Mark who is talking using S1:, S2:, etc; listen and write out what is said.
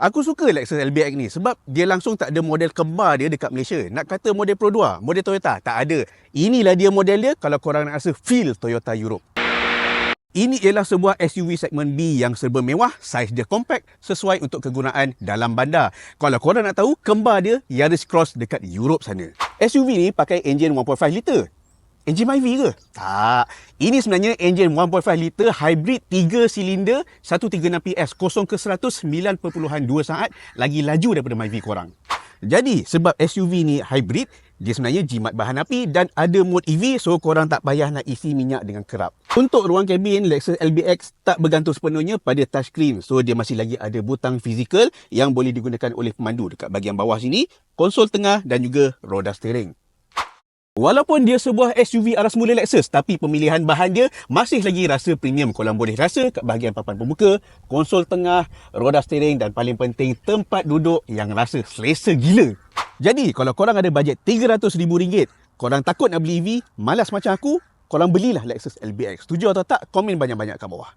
S1: Aku suka Lexus LBX ni sebab dia langsung tak ada model kembar dia dekat Malaysia. Nak kata model Pro 2, model Toyota, tak ada. Inilah dia model dia kalau korang nak rasa feel Toyota Europe. Ini ialah sebuah SUV segmen B yang serba mewah, saiz dia compact, sesuai untuk kegunaan dalam bandar. Kalau korang nak tahu, kembar dia Yaris Cross dekat Europe sana. SUV ni pakai enjin 1.5 liter. Enjin Myvi ke? Tak. Ini sebenarnya enjin 1.5 liter hybrid 3 silinder 136 PS 0 ke 100 9.2 saat lagi laju daripada Myvi korang. Jadi sebab SUV ni hybrid, dia sebenarnya jimat bahan api dan ada mode EV so korang tak payah nak isi minyak dengan kerap. Untuk ruang kabin Lexus LBX tak bergantung sepenuhnya pada touchscreen. So dia masih lagi ada butang fizikal yang boleh digunakan oleh pemandu dekat bahagian bawah sini, konsol tengah dan juga roda steering. Walaupun dia sebuah SUV aras mula Lexus, tapi pemilihan bahan dia masih lagi rasa premium. Korang boleh rasa kat bahagian papan pembuka, konsol tengah, roda steering dan paling penting tempat duduk yang rasa selesa gila. Jadi, kalau korang ada bajet RM300,000, korang takut nak beli EV, malas macam aku, korang belilah Lexus LBX. Setuju atau tak? Komen banyak-banyak kat bawah.